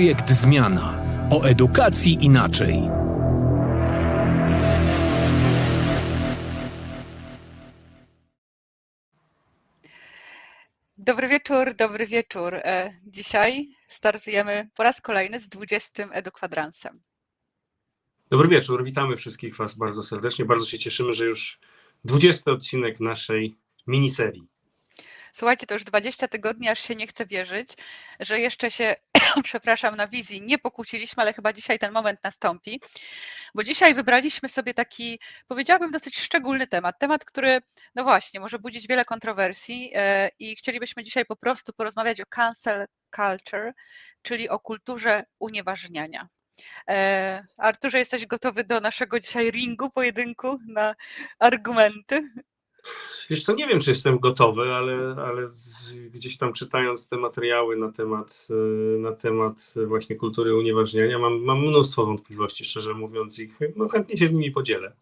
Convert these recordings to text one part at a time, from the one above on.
Projekt Zmiana. O edukacji inaczej. Dobry wieczór, dobry wieczór. E, Dzisiaj startujemy po raz kolejny z 20 edukwadransem. Dobry wieczór, witamy wszystkich Was bardzo serdecznie. Bardzo się cieszymy, że już 20 odcinek naszej miniserii. Słuchajcie, to już 20 tygodni, aż się nie chce wierzyć, że jeszcze się, przepraszam, na wizji nie pokłóciliśmy, ale chyba dzisiaj ten moment nastąpi, bo dzisiaj wybraliśmy sobie taki, powiedziałabym, dosyć szczególny temat. Temat, który, no właśnie, może budzić wiele kontrowersji e, i chcielibyśmy dzisiaj po prostu porozmawiać o cancel culture, czyli o kulturze unieważniania. E, Arturze, jesteś gotowy do naszego dzisiaj ringu, pojedynku na argumenty? Wiesz co, nie wiem, czy jestem gotowy, ale, ale z, gdzieś tam czytając te materiały na temat, e, na temat właśnie kultury unieważniania, mam, mam mnóstwo wątpliwości, szczerze mówiąc, i no, chętnie się z nimi podzielę.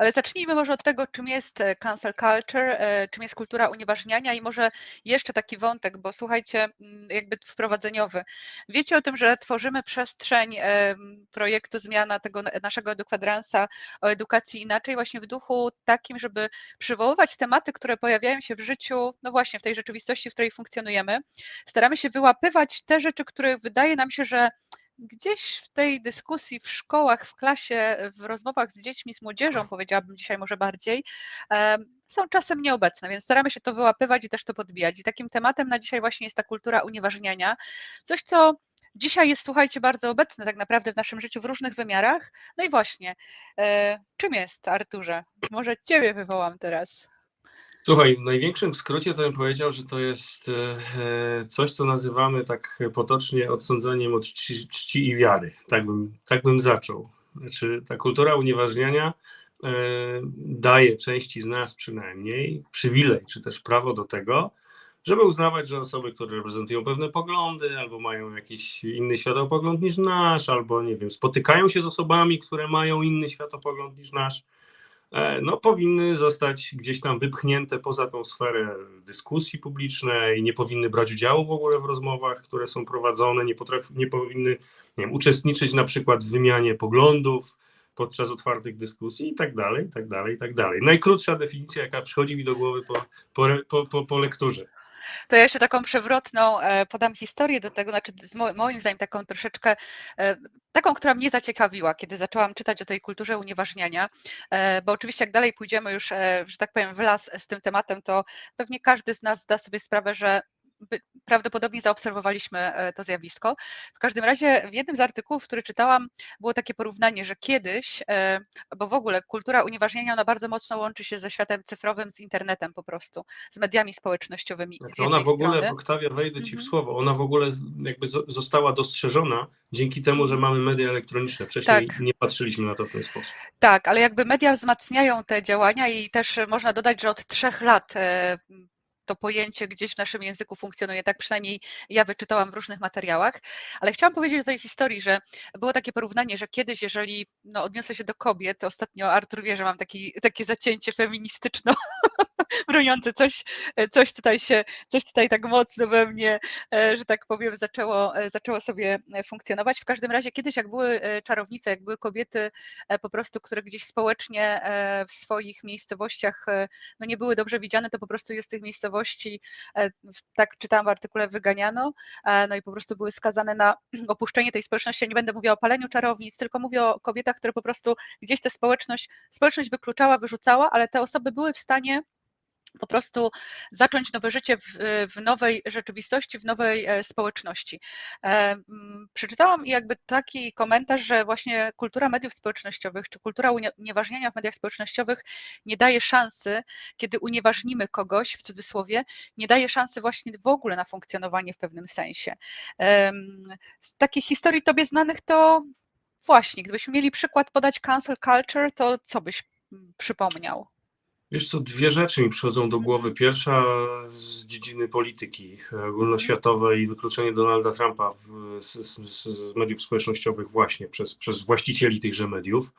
Ale zacznijmy może od tego, czym jest e, cancel culture, e, czym jest kultura unieważniania i może jeszcze taki wątek, bo słuchajcie, mm, jakby wprowadzeniowy. Wiecie o tym, że tworzymy przestrzeń em, projektu zmiana tego na- naszego edukwadransa o edukacji inaczej, właśnie w duchu takim, żeby przywoływać tematy, które pojawiają się w życiu, no właśnie w tej rzeczywistości, w której funkcjonujemy. Staramy się wyłapywać te rzeczy, które wydaje nam się, że gdzieś w tej dyskusji w szkołach, w klasie, w rozmowach z dziećmi, z młodzieżą, powiedziałabym dzisiaj może bardziej, są czasem nieobecne, więc staramy się to wyłapywać i też to podbijać. I takim tematem na dzisiaj właśnie jest ta kultura unieważniania. Coś, co dzisiaj jest, słuchajcie, bardzo obecne tak naprawdę w naszym życiu w różnych wymiarach. No i właśnie, e, czym jest, Arturze? Może ciebie wywołam teraz. Słuchaj, w największym skrócie to bym powiedział, że to jest e, coś, co nazywamy tak potocznie odsądzeniem od czci, czci i wiary. Tak bym, tak bym zaczął. Znaczy, ta kultura unieważniania e, daje części z nas przynajmniej przywilej, czy też prawo do tego, żeby uznawać, że osoby, które reprezentują pewne poglądy, albo mają jakiś inny światopogląd niż nasz, albo nie wiem, spotykają się z osobami, które mają inny światopogląd niż nasz, no, powinny zostać gdzieś tam wypchnięte poza tą sferę dyskusji publicznej, nie powinny brać udziału w ogóle w rozmowach, które są prowadzone, nie, potraf, nie powinny nie wiem, uczestniczyć na przykład w wymianie poglądów podczas otwartych dyskusji i tak dalej, i tak dalej, i tak dalej. Najkrótsza definicja, jaka przychodzi mi do głowy po, po, po, po lekturze. To ja jeszcze taką przewrotną e, podam historię do tego, znaczy moim zdaniem taką troszeczkę, e, taką, która mnie zaciekawiła, kiedy zaczęłam czytać o tej kulturze unieważniania, e, bo oczywiście jak dalej pójdziemy już, że tak powiem, w las z tym tematem, to pewnie każdy z nas zda sobie sprawę, że prawdopodobnie zaobserwowaliśmy e, to zjawisko. W każdym razie w jednym z artykułów, który czytałam, było takie porównanie, że kiedyś, e, bo w ogóle kultura unieważniania, ona bardzo mocno łączy się ze światem cyfrowym, z internetem po prostu, z mediami społecznościowymi. Znaczy ona w ogóle, strony. Oktawia, wejdę ci w Mhm. słowo, ona w ogóle jakby zo- została dostrzeżona dzięki temu, że mamy media elektroniczne. Wcześniej Tak. nie patrzyliśmy na to w ten sposób. Tak, ale jakby media wzmacniają te działania i też e, można dodać, że od trzech lat to pojęcie gdzieś w naszym języku funkcjonuje, tak przynajmniej ja wyczytałam w różnych materiałach, ale chciałam powiedzieć o tej historii, że było takie porównanie, że kiedyś, jeżeli no, odniosę się do kobiet, ostatnio Artur wie, że mam taki, takie zacięcie feministyczno broniące coś, e, coś tutaj się, coś tutaj tak mocno we mnie, e, że tak powiem, zaczęło, e, zaczęło sobie funkcjonować. W każdym razie kiedyś, jak były czarownice, jak były kobiety po prostu, które gdzieś społecznie w swoich miejscowościach no nie były dobrze widziane, to po prostu je z tych miejscowości, tak czytałam w artykule, wyganiano, no i po prostu były skazane na opuszczenie tej społeczności. Ja nie będę mówiła o paleniu czarownic, tylko mówię o kobietach, które po prostu gdzieś tę społeczność, społeczność wykluczała, wyrzucała, ale te osoby były w stanie po prostu zacząć nowe życie w, w nowej rzeczywistości, w nowej e, społeczności. E, mm, Przeczytałam jakby taki komentarz, że właśnie kultura mediów społecznościowych, czy kultura unie- unieważniania w mediach społecznościowych nie daje szansy, kiedy unieważnimy kogoś, w cudzysłowie, nie daje szansy właśnie w ogóle na funkcjonowanie w pewnym sensie. Z takich historii tobie znanych to właśnie, gdybyśmy mieli przykład podać cancel culture, to co byś mm, przypomniał? Wiesz co, dwie rzeczy mi przychodzą do głowy. Pierwsza z dziedziny polityki e, ogólnoświatowej i wykluczenie Donalda Trumpa z, z, z mediów społecznościowych właśnie przez, przez właścicieli tychże mediów.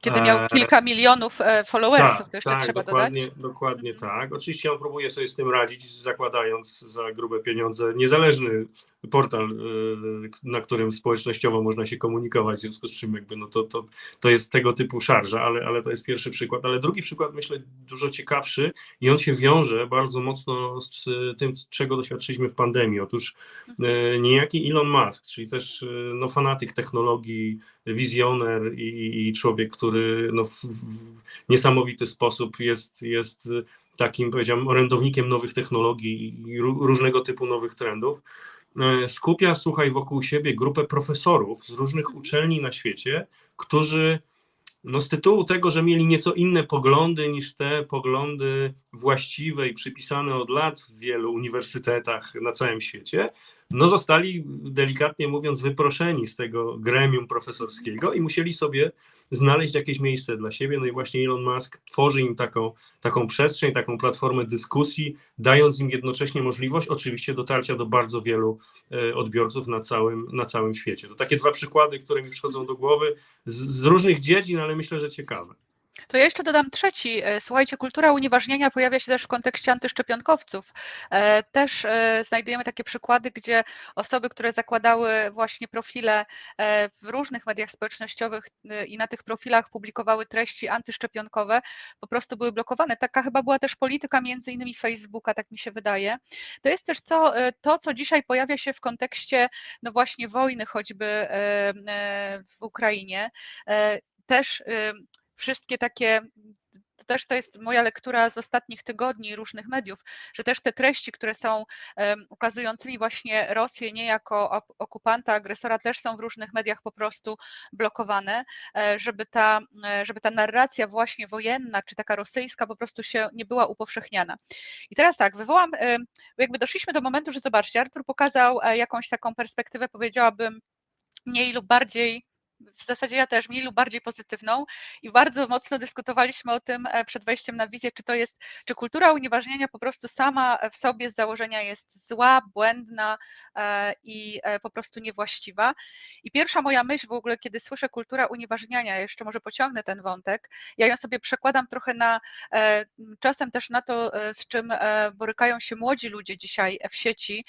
Kiedy miał E, kilka milionów e, followersów, to jeszcze tak, trzeba dokładnie, dodać. Dokładnie Mhm. tak. Oczywiście on próbuje sobie z tym radzić, zakładając za grube pieniądze niezależny portal, y, na którym społecznościowo można się komunikować, w związku z czym jakby no to, to, to jest tego typu szarża, ale, ale to jest pierwszy przykład. Ale drugi przykład myślę dużo ciekawszy i on się wiąże bardzo mocno z tym, czego doświadczyliśmy w pandemii. Otóż y, niejaki Elon Musk, czyli też no, fanatyk technologii, wizjoner i, i człowiek, który no, w, w niesamowity sposób jest, jest takim, powiedziałem, orędownikiem nowych technologii i ró- różnego typu nowych trendów. E, Skupia, słuchaj, wokół siebie grupę profesorów z różnych uczelni na świecie, którzy no z tytułu tego, że mieli nieco inne poglądy niż te poglądy właściwe i przypisane od lat w wielu uniwersytetach na całym świecie, no zostali delikatnie mówiąc wyproszeni z tego gremium profesorskiego i musieli sobie znaleźć jakieś miejsce dla siebie. No i właśnie Elon Musk tworzy im taką, taką przestrzeń, taką platformę dyskusji, dając im jednocześnie możliwość oczywiście dotarcia do bardzo wielu e, odbiorców na całym, na całym świecie. To takie dwa przykłady, które mi przychodzą do głowy z, z różnych dziedzin, ale myślę, że ciekawe. To ja jeszcze dodam trzeci. E, Słuchajcie, kultura unieważnienia pojawia się też w kontekście antyszczepionkowców. E, Też e, znajdujemy takie przykłady, gdzie osoby, które zakładały właśnie profile w różnych mediach społecznościowych i na tych profilach publikowały treści antyszczepionkowe, po prostu były blokowane. Taka chyba była też polityka między innymi Facebooka, tak mi się wydaje. To jest też e, to, co dzisiaj pojawia się w kontekście no właśnie wojny choćby w Ukrainie. Też wszystkie takie, to też to jest moja lektura z ostatnich tygodni różnych mediów, że też te treści, które są ukazującymi właśnie Rosję nie jako okupanta, agresora, też są w różnych mediach po prostu blokowane, e, żeby ta, e, żeby ta narracja właśnie wojenna, czy taka rosyjska po prostu się nie była upowszechniana. I teraz tak, wywołam, e, jakby doszliśmy do momentu, że zobaczcie, Artur pokazał jakąś taką perspektywę, powiedziałabym, mniej lub bardziej w zasadzie ja też mniej lub bardziej pozytywną i bardzo mocno dyskutowaliśmy o tym e, przed wejściem na wizję, czy to jest, czy kultura unieważnienia po prostu sama w sobie z założenia jest zła, błędna e, i e, po prostu niewłaściwa. I pierwsza moja myśl w ogóle, kiedy słyszę kultura unieważniania, jeszcze może pociągnę ten wątek, ja ją sobie przekładam trochę na, czasem też na to, z czym borykają się młodzi ludzie dzisiaj w sieci.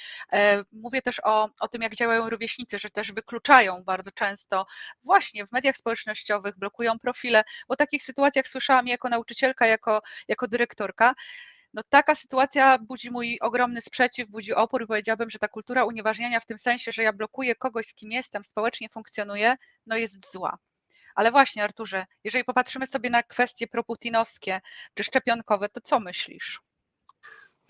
Mówię też o, o tym, jak działają rówieśnicy, że też wykluczają bardzo często właśnie w mediach społecznościowych, blokują profile. O takich sytuacjach słyszałam jako nauczycielka, jako, jako dyrektorka. No, taka sytuacja budzi mój ogromny sprzeciw, budzi opór i powiedziałabym, że ta kultura unieważniania w tym sensie, że ja blokuję kogoś, z kim jestem, społecznie funkcjonuję, no jest zła. Ale właśnie, Arturze, jeżeli popatrzymy sobie na kwestie proputinowskie czy szczepionkowe, to co myślisz?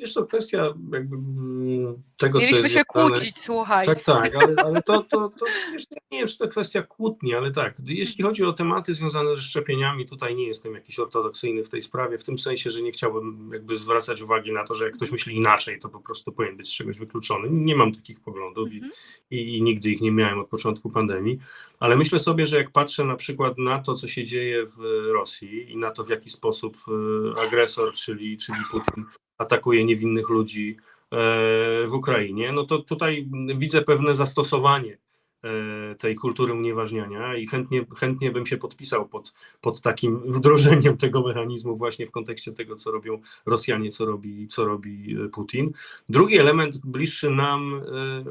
Jest to kwestia jakby mm, tego, co Mieliśmy się kłócić, słuchaj. Tak, tak, ale, ale to, to, to wiesz, nie wiem, czy to kwestia kłótni, ale tak, jeśli chodzi o tematy związane ze szczepieniami, tutaj nie jestem jakiś ortodoksyjny w tej sprawie, w tym sensie, że nie chciałbym jakby zwracać uwagi na to, że jak ktoś myśli inaczej, to po prostu powinien być z czegoś wykluczony. Nie mam takich poglądów i, Mhm. i, i nigdy ich nie miałem od początku pandemii, ale myślę sobie, że jak patrzę na przykład na to, co się dzieje w Rosji i na to, w jaki sposób e, agresor, czyli, czyli Putin, atakuje niewinnych ludzi e, w Ukrainie, no to tutaj widzę pewne zastosowanie e, tej kultury unieważniania i chętnie, chętnie bym się podpisał pod, pod takim wdrożeniem tego mechanizmu właśnie w kontekście tego, co robią Rosjanie, co robi, co robi e, Putin. Drugi element bliższy nam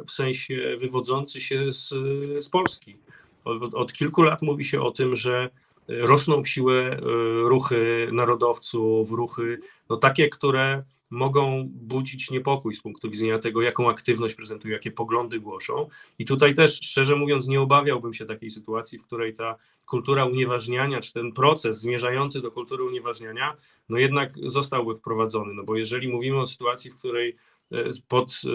w sensie wywodzący się z, z Polski. Od, od kilku lat mówi się o tym, że rosną w siłę e, ruchy narodowców, ruchy no takie, które mogą budzić niepokój z punktu widzenia tego, jaką aktywność prezentują, jakie poglądy głoszą. I tutaj też, szczerze mówiąc, nie obawiałbym się takiej sytuacji, w której ta kultura unieważniania, czy ten proces zmierzający do kultury unieważniania, no jednak zostałby wprowadzony. No bo jeżeli mówimy o sytuacji, w której e, pod e,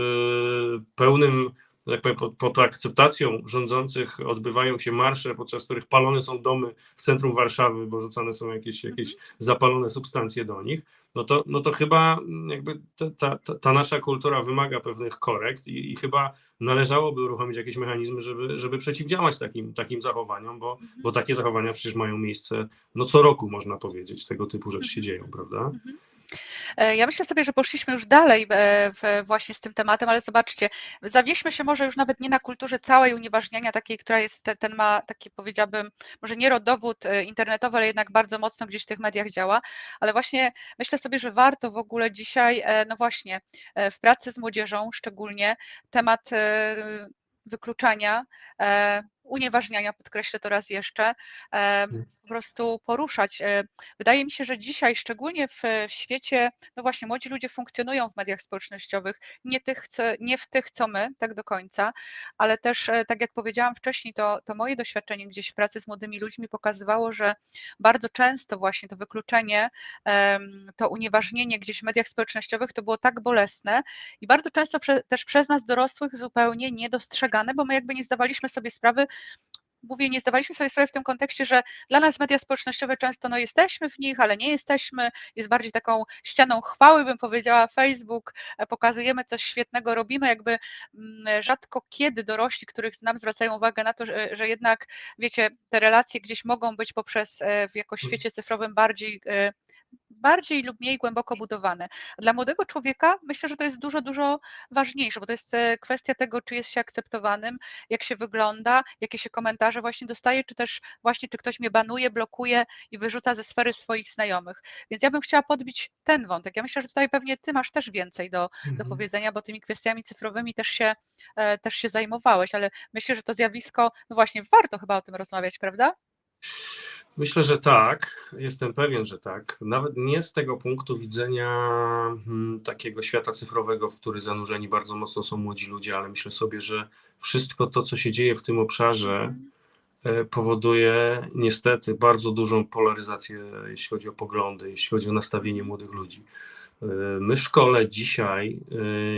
pełnym jak powiem, pod, pod akceptacją rządzących odbywają się marsze, podczas których palone są domy w centrum Warszawy, bo rzucane są jakieś, jakieś zapalone substancje do nich, no to, no to chyba jakby ta, ta, ta nasza kultura wymaga pewnych korekt i, i chyba należałoby uruchomić jakieś mechanizmy, żeby, żeby przeciwdziałać takim, takim zachowaniom, bo, Mhm. bo takie zachowania przecież mają miejsce no co roku, można powiedzieć, tego typu rzeczy się dzieją, prawda? E, Ja myślę sobie, że poszliśmy już dalej e, właśnie z tym tematem, ale zobaczcie, zawieźmy się może już nawet nie na kulturze całej unieważniania takiej, która jest, te- ten ma taki powiedziałabym, może nie rodowód e, internetowy, ale jednak bardzo mocno gdzieś w tych mediach działa, ale właśnie myślę sobie, że warto w ogóle dzisiaj, no właśnie, w pracy z młodzieżą szczególnie temat wykluczania, unieważniania, podkreślę to raz jeszcze, e, po prostu poruszać. E, Wydaje mi się, że dzisiaj, szczególnie w, w świecie, no właśnie, młodzi ludzie funkcjonują w mediach społecznościowych, nie, tych, co, nie w tych, co my, tak do końca, ale też, e, tak jak powiedziałam wcześniej, to, to moje doświadczenie gdzieś w pracy z młodymi ludźmi pokazywało, że bardzo często właśnie to wykluczenie, to unieważnienie gdzieś w mediach społecznościowych to było tak bolesne i bardzo często prze, też przez nas dorosłych zupełnie niedostrzegane, bo my jakby nie zdawaliśmy sobie sprawy, mówię, nie zdawaliśmy sobie sprawy w tym kontekście, że dla nas media społecznościowe często no jesteśmy w nich, ale nie jesteśmy, jest bardziej taką ścianą chwały, bym powiedziała, Facebook, e, pokazujemy coś świetnego, robimy jakby mm, rzadko kiedy dorośli, których nam zwracają uwagę na to, że, że jednak, wiecie, te relacje gdzieś mogą być poprzez e, w jakoś świecie cyfrowym bardziej e, bardziej lub mniej głęboko budowane. A Dla młodego człowieka myślę, że to jest dużo, dużo ważniejsze, bo to jest e, kwestia tego, czy jest się akceptowanym, jak się wygląda, jakie się komentarze właśnie dostaje, czy też właśnie, czy ktoś mnie banuje, blokuje i wyrzuca ze sfery swoich znajomych. Więc ja bym chciała podbić ten wątek. Ja myślę, że tutaj pewnie ty masz też więcej do, do Mhm. powiedzenia, bo tymi kwestiami cyfrowymi też się, e, też się zajmowałeś, ale myślę, że to zjawisko, no właśnie, warto chyba o tym rozmawiać, prawda? Myślę, że tak. Jestem pewien, że tak. Nawet nie z tego punktu widzenia hmm, takiego świata cyfrowego, w który zanurzeni bardzo mocno są młodzi ludzie, ale myślę sobie, że wszystko to, co się dzieje w tym obszarze, Mhm. e, powoduje niestety bardzo dużą polaryzację, jeśli chodzi o poglądy, jeśli chodzi o nastawienie młodych ludzi. E, My w szkole dzisiaj e,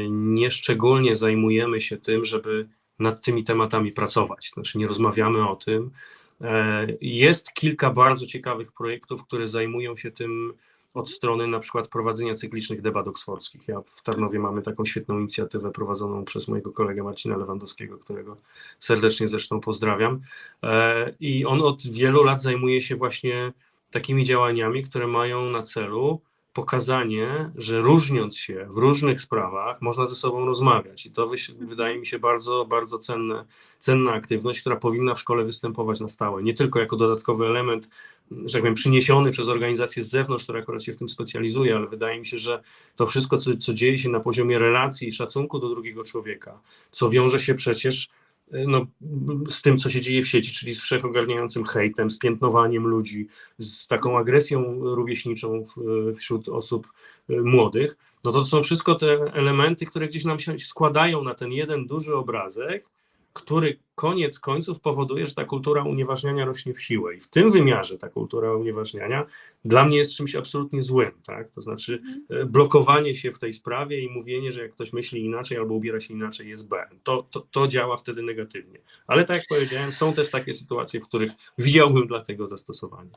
nieszczególnie zajmujemy się tym, żeby nad tymi tematami pracować. Znaczy nie rozmawiamy o tym. E, Jest kilka bardzo ciekawych projektów, które zajmują się tym od strony na przykład prowadzenia cyklicznych debat oksfordzkich. Ja w Tarnowie mamy taką świetną inicjatywę prowadzoną przez mojego kolegę Marcina Lewandowskiego, którego serdecznie zresztą pozdrawiam. E, I on od wielu lat zajmuje się właśnie takimi działaniami, które mają na celu pokazanie, że różniąc się w różnych sprawach, można ze sobą rozmawiać. I to wyś- wydaje mi się bardzo, bardzo cenne, cenna aktywność, która powinna w szkole występować na stałe. Nie tylko jako dodatkowy element, że tak powiem, przyniesiony przez organizację z zewnątrz, która akurat się w tym specjalizuje, ale wydaje mi się, że to wszystko, co, co dzieje się na poziomie relacji i szacunku do drugiego człowieka, co wiąże się przecież no, z tym, co się dzieje w sieci, czyli z wszechogarniającym hejtem, z piętnowaniem ludzi, z taką agresją rówieśniczą w, wśród osób y, młodych, no to są wszystko te elementy, które gdzieś nam się składają na ten jeden duży obrazek, który koniec końców powoduje, że ta kultura unieważniania rośnie w siłę. I w tym wymiarze ta kultura unieważniania dla mnie jest czymś absolutnie złym. Tak? To znaczy Mhm. e, blokowanie się w tej sprawie i mówienie, że jak ktoś myśli inaczej albo ubiera się inaczej jest B. To, to, to działa wtedy negatywnie. Ale tak jak powiedziałem, są też takie sytuacje, w których widziałbym dla tego zastosowanie.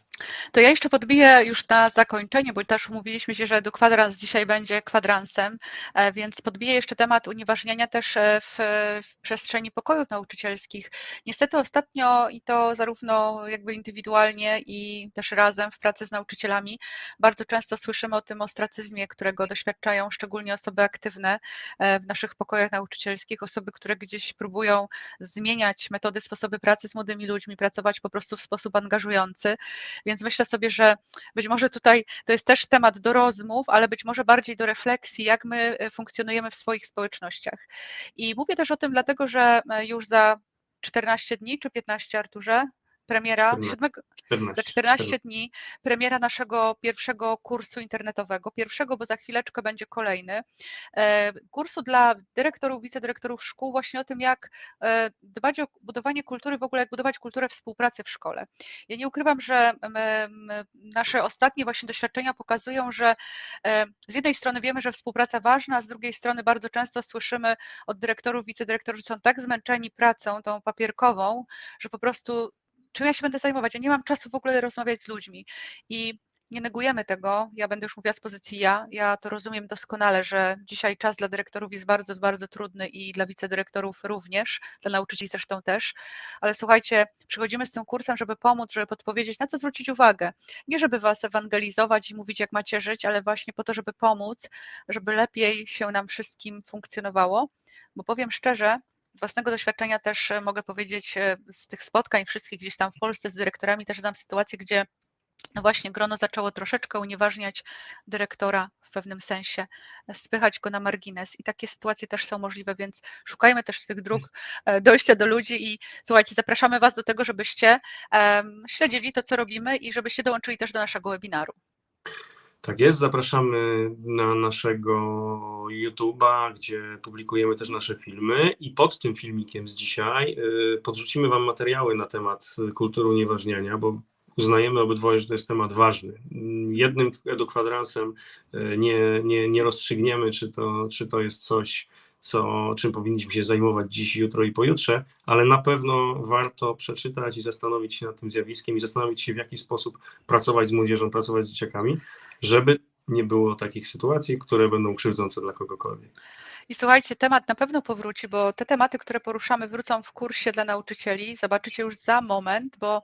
To ja jeszcze podbiję już na zakończenie, bo też umówiliśmy się, że EduKwadrans dzisiaj będzie kwadransem, e, więc podbiję jeszcze temat unieważniania też e, w, w przestrzeni pokojów nauczycielskich. Niestety ostatnio i to zarówno jakby indywidualnie i też razem w pracy z nauczycielami bardzo często słyszymy o tym ostracyzmie, którego doświadczają szczególnie osoby aktywne e, w naszych pokojach nauczycielskich, osoby, które gdzieś próbują zmieniać metody, sposoby pracy z młodymi ludźmi, pracować po prostu w sposób angażujący. Więc myślę sobie, że być może tutaj to jest też temat do rozmów, ale być może bardziej do refleksji, jak my e, funkcjonujemy w swoich społecznościach. I mówię też o tym dlatego, że e, już za 14 dni czy 15, Arturze, premiera 14. 7, 14, za 14 dni premiera naszego pierwszego kursu internetowego. Pierwszego, bo za chwileczkę będzie kolejny. E, Kursu dla dyrektorów, wicedyrektorów szkół, właśnie o tym, jak e, dbać o budowanie kultury, w ogóle jak budować kulturę współpracy w szkole. Ja nie ukrywam, że nasze ostatnie właśnie doświadczenia pokazują, że e, z jednej strony wiemy, że współpraca ważna, a z drugiej strony bardzo często słyszymy od dyrektorów, wicedyrektorów, że są tak zmęczeni pracą tą papierkową, że po prostu czym ja się będę zajmować? Ja nie mam czasu w ogóle rozmawiać z ludźmi. I nie negujemy tego. Ja będę już mówiła z pozycji ja. Ja to rozumiem doskonale, że dzisiaj czas dla dyrektorów jest bardzo, bardzo trudny i dla wicedyrektorów również, dla nauczycieli zresztą też. Ale słuchajcie, przychodzimy z tym kursem, żeby pomóc, żeby podpowiedzieć, na co zwrócić uwagę. Nie żeby was ewangelizować i mówić, jak macie żyć, ale właśnie po to, żeby pomóc, żeby lepiej się nam wszystkim funkcjonowało. Bo powiem szczerze, z własnego doświadczenia też e, mogę powiedzieć e, z tych spotkań wszystkich gdzieś tam w Polsce z dyrektorami, też znam sytuację, gdzie no właśnie grono zaczęło troszeczkę unieważniać dyrektora w pewnym sensie, e, spychać go na margines i takie sytuacje też są możliwe, więc szukajmy też tych dróg dojścia do ludzi i słuchajcie, zapraszamy Was do tego, żebyście em, śledzili to, co robimy i żebyście dołączyli też do naszego webinaru. Tak jest, zapraszamy na naszego YouTube'a, gdzie publikujemy też nasze filmy i pod tym filmikiem z dzisiaj y, podrzucimy Wam materiały na temat kultury unieważniania, bo uznajemy obydwoje, że to jest temat ważny. Jednym edukwadransem y, nie, nie, nie rozstrzygniemy, czy to, czy to jest coś, co, czym powinniśmy się zajmować dziś, jutro i pojutrze, ale na pewno warto przeczytać i zastanowić się nad tym zjawiskiem i zastanowić się, w jaki sposób pracować z młodzieżą, pracować z dzieciakami, żeby nie było takich sytuacji, które będą krzywdzące dla kogokolwiek. I słuchajcie, temat na pewno powróci, bo te tematy, które poruszamy, wrócą w kursie dla nauczycieli. Zobaczycie już za moment, bo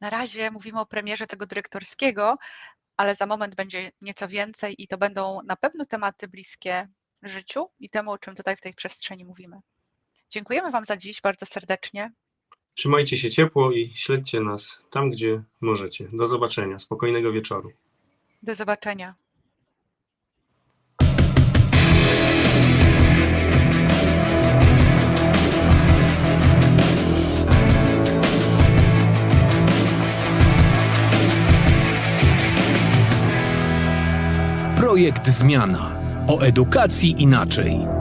na razie mówimy o premierze tego dyrektorskiego, ale za moment będzie nieco więcej i to będą na pewno tematy bliskie życiu i temu, o czym tutaj w tej przestrzeni mówimy. Dziękujemy Wam za dziś bardzo serdecznie. Trzymajcie się ciepło i śledźcie nas tam, gdzie możecie. Do zobaczenia. Spokojnego wieczoru. Do zobaczenia. Projekt Zmiana. O edukacji inaczej.